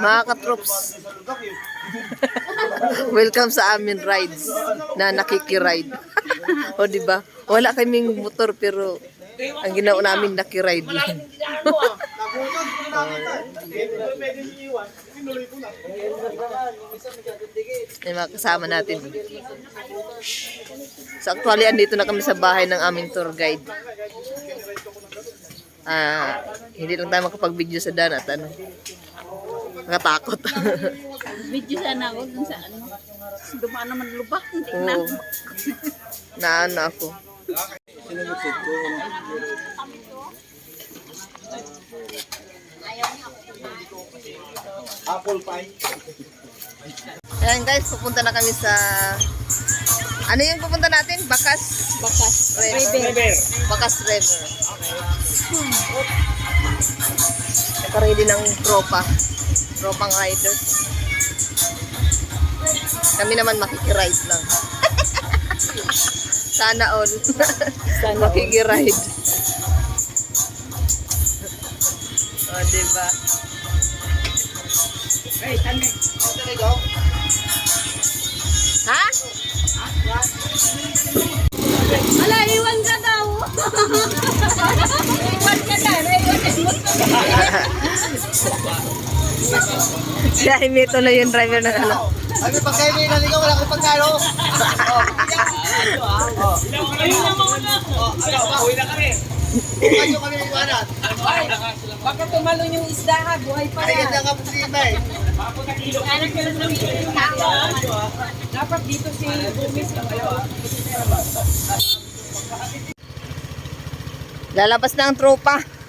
Mga katroops. Welcome sa amin rides na nakikiride. o di ba? Wala kaming motor pero ang ginawa namin nakiride lang. Yung mga kasama natin. So actually, andito na kami sa bahay ng aming tour guide. Ah, hindi lang tayo makapag-video sa daan at ano. Nakatakot. Video sana ako dun sa ano. Dumaan naman lubak. Hindi na. Oo. Naano ako. Apple pie. Ayan guys, pupunta na kami sa... Ano yung pupunta natin? Bakas? Bakas. River. River. Bakas River. Nakaready ng tropa. Tropang riders. Kami naman makikiride lang. Sana all. Sana makikiride. o, diba? Hey, tani. Ha? Ala, iwan ka daw. iwan ka na. Naiwan mo. Si Jaime tuloy yung driver ng ano. Ano pag kayo may naligaw, wala kang pagkalo. Ayun na na ako. Uwi na kami. Bukan nyo kami iwanan. Baka tumalon yung isda ha. Buhay pa Ay, ganda nga po si Imay. Ka Dapat dito si Bumis na kayo. Lalabas na ang tropa.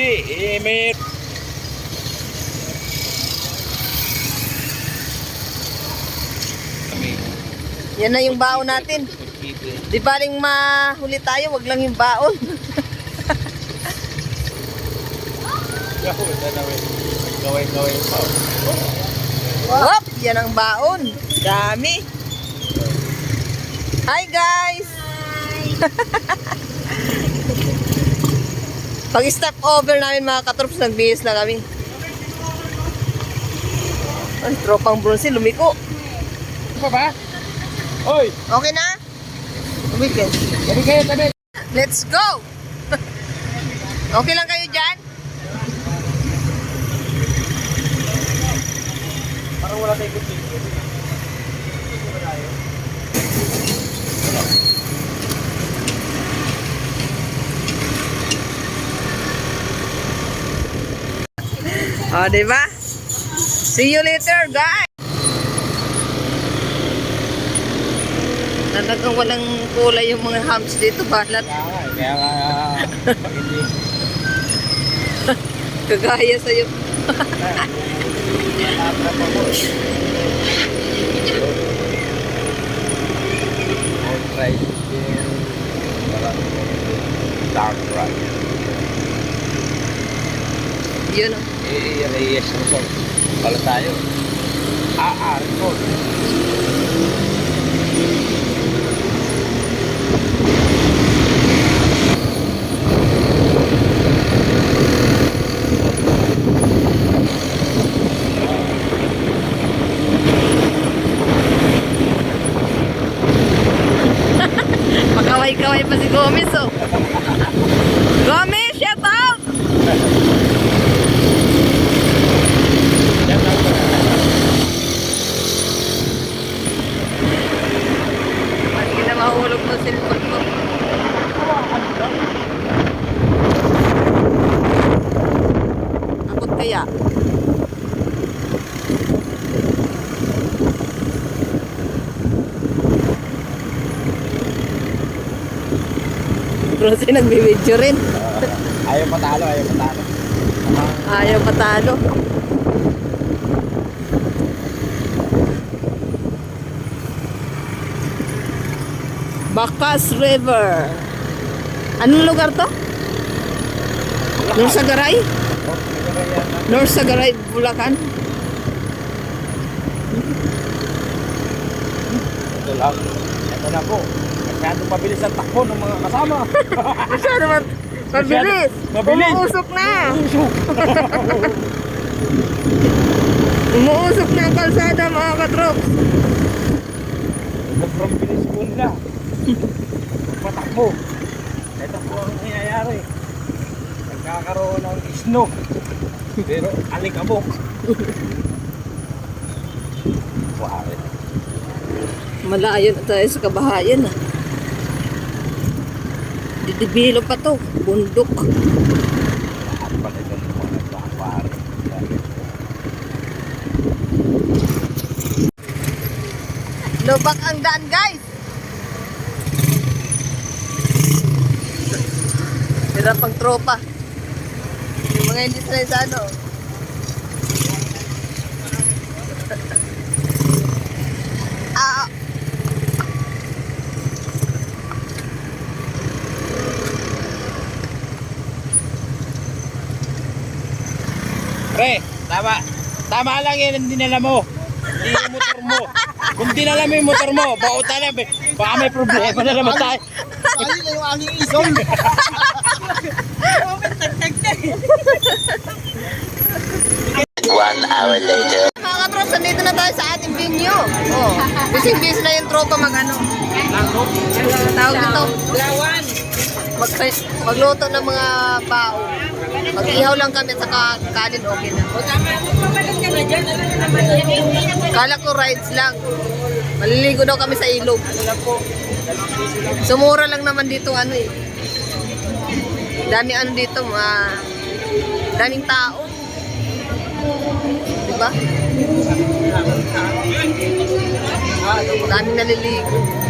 Eh, may... Yan na yung baon natin. Di baling mahuli tayo, wag lang yung baon. Gawin-gawin pa. Wop! Yan ang baon. Dami. Hi guys! Pag step over namin mga katrops, nagbihis na kami. Ay, tropang bronze, lumiko. Pa ba? Oy, Okay na? Weekend. gabi kayo, tabi. Let's go! okay lang kayo dyan? Parang wala tayong kutin. O, oh, di ba? See you later, guys! Talagang walang kulay yung mga hams dito, balat. Kaya nga, kaya nga, pag hindi, Kagaya sa'yo. dark ride. Yun, oh. Eh, Reyes Rizal. Pala tayo. Ah, record. Makaway-kaway pa si Gomez, oh. Gomez, shout out! Yan lang. Hindi na mahulog mo cellphone mo. Takot kaya. Si nagbibidyo rin. Ayaw matalo, ayaw matalo. Ayaw patalo. Bakas River. Anong lugar to? Norsagaray? Norsagaray, Bulacan? Ito lang. Ito na po. Masyadong mabilis ang takbo ng mga kasama. Masyado man. Mabilis. Mabilis. Umuusok na. Umuusok na ang kalsada mga katrops. Sobrang bilis po nila. Patakbo. Ito po ang nangyayari. Nagkakaroon ng snow. Pero alikabok. Wari. Malayo na tayo sa kabahayan ah. Didibilo pa to. Bundok. Lubak ang daan guys. Hirap ang tropa. Yung mga hindi sanay sa ano. ah, Pre, tama. Tama lang yan ang dinala mo. Hindi yung motor mo. Kung dinala mo yung motor mo, bauta na. Baka may problema na naman tayo. Ayun na yung aming isong. One hour later. mga katrops, nandito na tayo sa ating venue. Oh, busy-busy na yung tropa mag ano. Tawag dito. Mag magluto ng mga bao. Mag-ihaw lang kami sa ka kanin, okay na. Kala ko rides lang. Maliligo daw kami sa ilog. Sumura lang naman dito ano eh. Dami ano dito, mga daming tao. Diba? Daming naliligo.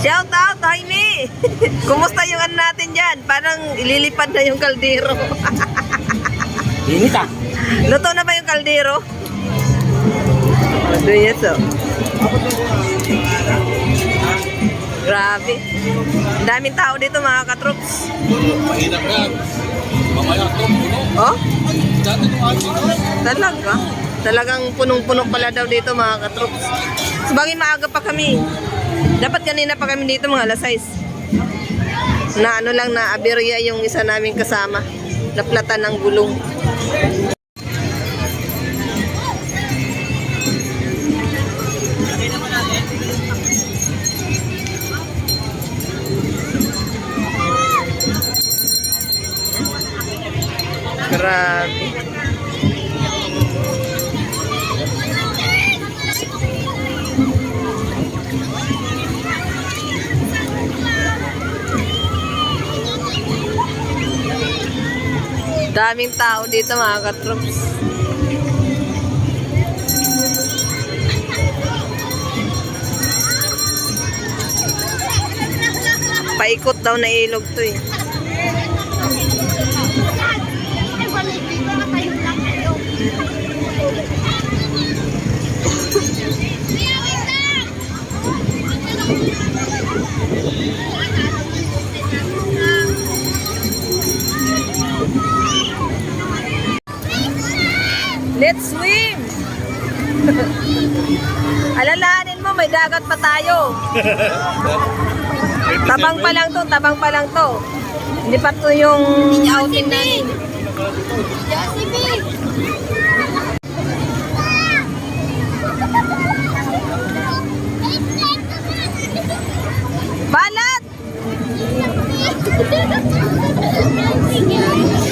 Shout out, Jaime! Kumusta yung ano natin dyan? Parang ililipad na yung kaldero. Init ah. Luto na ba yung kaldero? Ano yes, oh. Grabe. Ang daming tao dito mga katroops. Mahirap yan. Mamaya ito, puno. Oh? Dati nung. Talaga? Talagang punong-puno pala daw dito mga katroops. Sabagay maaga pa kami. Dapat kanina pa kami dito mga alas 6. Na ano lang na aberya yung isa naming kasama. Naplatan ng gulong. Tao dito mga katroops. Paikot daw na ilog to eh. Let's swim! Alalahanin mo, may dagat pa tayo. tabang pa lang to, tabang pa lang to. Hindi pa to yung outing namin. Balat!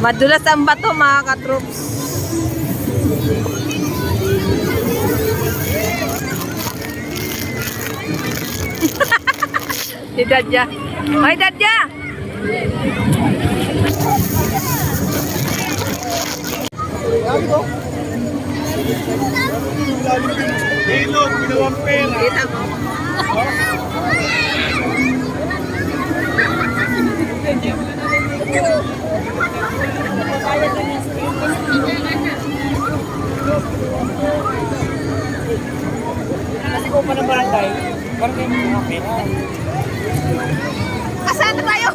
Madulas ang bato mga katroops. Si Dadya. Ay, Dadya! Ilog, pinawang pera. Kita mo. Kasi ko pa ng barangay, parang may mga pera. Asan na tayo?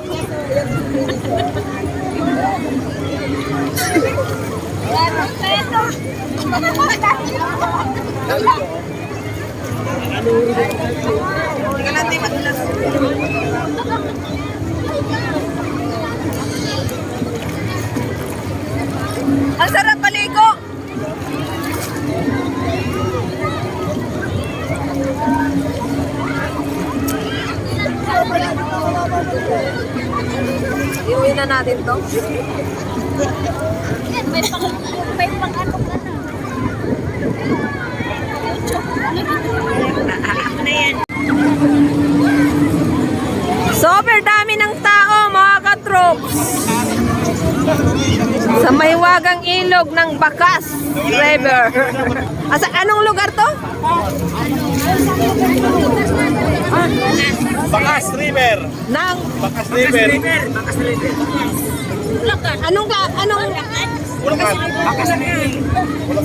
Ang sarap paligo! Iuwi na natin to. May pang, may pang ano ka na. Super dami ng tao mga katroops. Sa mahiwagang ilog ng Bakas River. Asa anong lugar to? Bakas River. Nang Bakas River. anong ka anong Bulacan.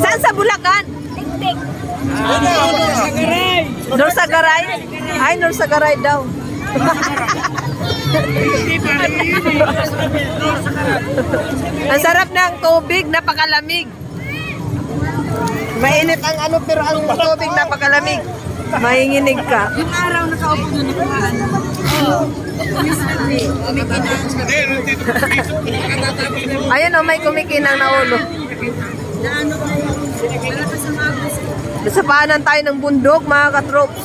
saan sa Bulacan? Tik-tik. Norsagaray? Ay, Norsagaray daw. Ang sarap ng tubig, napakalamig. Mainit ang ano pero ang tubig napakalamig. Mahinginig ka. Yung araw nakaupo doon, nakuhaan. Ayan o, may kumikinang na ulo. Sa paanan tayo ng bundok, mga katrops.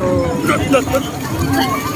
Oh.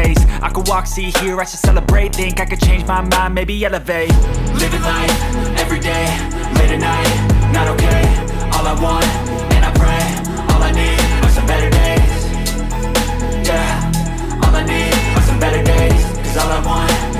I could walk, see, hear, I should celebrate. Think I could change my mind, maybe elevate. Living life every day, late at night, not okay. All I want, and I pray, all I need are some better days. Yeah, all I need are some better days. Cause all I want,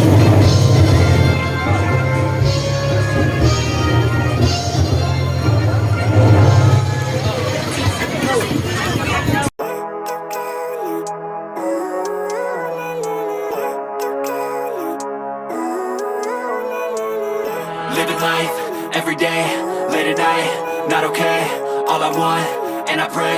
not okay. All I want, and I pray,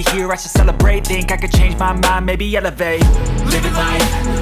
hear, I should celebrate. Think I could change my mind, maybe elevate. Living life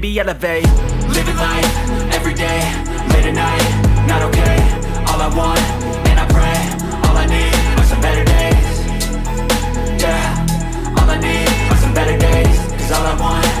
elevate. Living life every day, late at night, not okay. All I want, and I pray, all I need are some better days. Yeah, all I need are some better days. Cause all I want,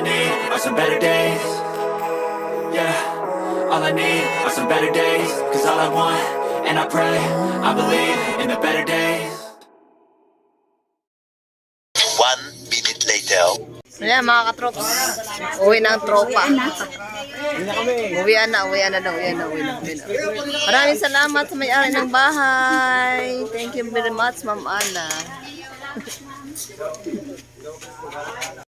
I need are some better days. Yeah, all I need are some better days. Cause all I want, and I pray, I believe in the better days. One minute later. Ayan mga katrops, uwi na ang tropa. Uwian na, uwian na daw, uwian na, uwian na, uwian na. Maraming salamat sa may-ari ng bahay. Thank you very much, Ma'am Ana.